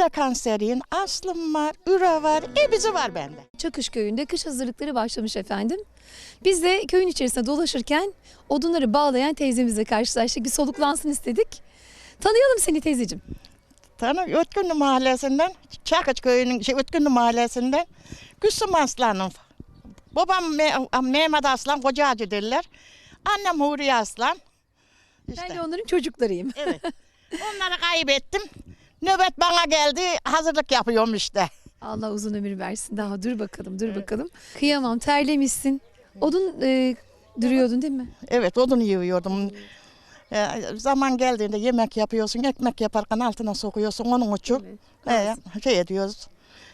mide kanseriyim, aslım var, üre var, hepsi var bende. Çakış köyünde kış hazırlıkları başlamış efendim. Biz de köyün içerisinde dolaşırken odunları bağlayan teyzemizle karşılaştık. Bir soluklansın istedik. Tanıyalım seni teyzeciğim. Tanı Ötkünlü mahallesinden, Çakıç köyünün şey, Ötkünlü mahallesinden Gülsüm Aslan'ım. Babam Me- Mehmet Aslan, Kocacı derler. Annem Huriye Aslan. İşte. Ben de onların çocuklarıyım. Evet. Onları kaybettim. Nöbet bana geldi. Hazırlık yapıyorum işte. Allah uzun ömür versin. Daha dur bakalım, dur bakalım. Kıyamam, terlemişsin. Odun e, duruyordun değil mi? Evet odun yiyordum. Ee, zaman geldiğinde yemek yapıyorsun, ekmek yaparken altına sokuyorsun onun için. Ee, şey ediyoruz.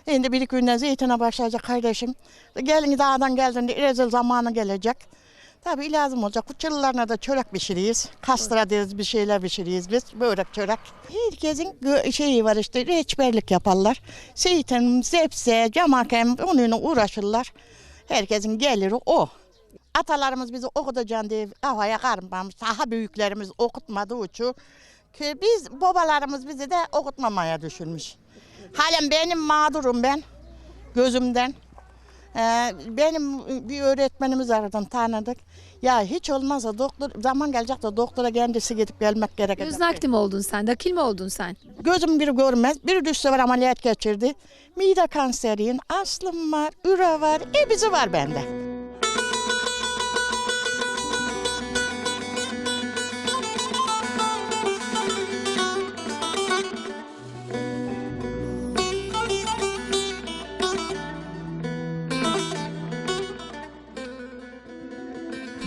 Şimdi bir iki günden zeytine başlayacak kardeşim. Gelin dağdan geldiğinde rezil zamanı gelecek. Tabii lazım olacak. Bu çıllarına da çörek pişiriyiz. Kastıra deriz bir şeyler pişiriyiz biz. Börek çörek. Herkesin şeyi var işte reçberlik yaparlar. Zeytin, zepse, camakem onunla uğraşırlar. Herkesin geliri o. Atalarımız bizi okutacaksın diye kafaya karmamış. Daha büyüklerimiz okutmadığı için ki biz babalarımız bizi de okutmamaya düşünmüş. Halen benim mağdurum ben gözümden. Ee, benim bir öğretmenimiz aradan tanıdık. Ya hiç olmazsa doktor zaman gelecek de doktora kendisi gidip gelmek gerekecek. Göz nakli mi oldun sen? Dakil mi oldun sen? Gözüm biri görmez. Bir düş sefer ameliyat geçirdi. Mide kanseriyim, aslım var, üre var, hepsi var bende.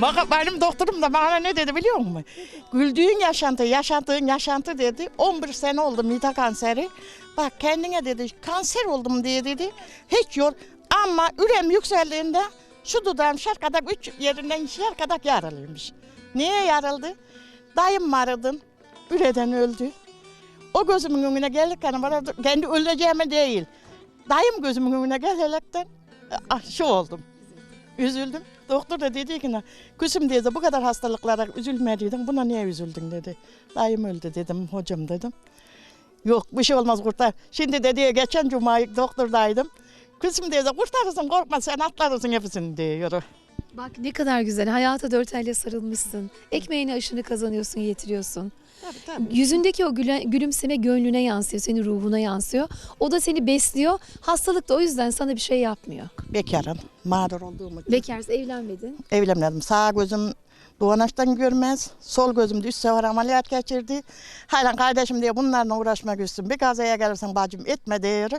Bak benim doktorum da bana ne dedi biliyor musun? Güldüğün yaşantı, yaşadığın yaşantı dedi. 11 sene oldu mide kanseri. Bak kendine dedi kanser oldum diye dedi. Hiç yor. Ama ürem yükseldiğinde şu dudağım şarkadak üç yerinden şarkadak yaralıymış. Niye yarıldı? Dayım vardı. Üreden öldü. O gözümün önüne gelirken bana kendi öleceğime değil. Dayım gözümün önüne gelirken ah, şu oldum. Üzüldüm. Doktor da dedi ki kızım dedi bu kadar hastalıklara üzülmediydin buna niye üzüldün dedi. Dayım öldü dedim hocam dedim. Yok bir şey olmaz kurtar. Şimdi dedi geçen cuma doktordaydım. Kızım dedi kurtarırsın korkma sen atlarırsın hepsini diyor. Bak ne kadar güzel. Hayata dört elle sarılmışsın. Ekmeğini aşını kazanıyorsun, yetiriyorsun. Tabii tabii. Yüzündeki o güle- gülümseme gönlüne yansıyor, senin ruhuna yansıyor. O da seni besliyor. Hastalık da o yüzden sana bir şey yapmıyor. Bekarım. Mağdur olduğum için. Bekarsın, evlenmedin. Evlenmedim. Sağ gözüm doğanaçtan görmez. Sol gözüm üç sefer ameliyat geçirdi. Hala kardeşim diye bunlarla uğraşmak üstüm. Bir kazaya gelirsen bacım etme diyor.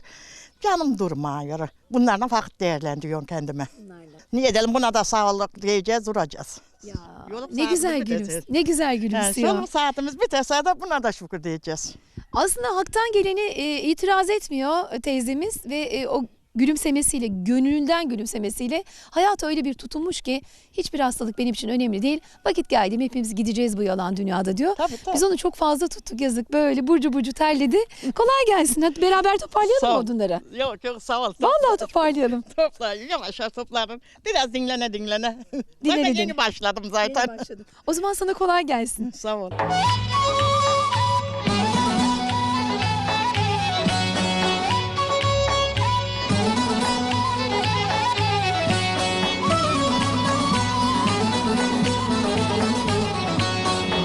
Canım durmuyor. Bunlarla vakit değerlendiriyorum kendime. Niye edelim buna da sağlık diyeceğiz duracağız. Ya Yolum ne güzel saatimiz gülüm, bitecek. ne güzel Yani gülümsüyor. son saatimiz biterse de buna da şükür diyeceğiz. Aslında haktan geleni e, itiraz etmiyor teyzemiz ve e, o gülümsemesiyle, gönlünden gülümsemesiyle hayata öyle bir tutunmuş ki hiçbir hastalık benim için önemli değil. Vakit geldi mi hepimiz gideceğiz bu yalan dünyada diyor. Tabii tabii. Biz onu çok fazla tuttuk yazık böyle burcu burcu terledi. Kolay gelsin hadi beraber toparlayalım Sağ ol. odunları. Yok yok sağ ol. Vallahi toparlayalım. Toplayın yavaş yavaş toplarım. Biraz dinlene dinlene. Dinlene ben dinlene. yeni başladım zaten. O zaman sana kolay gelsin. Sağ ol.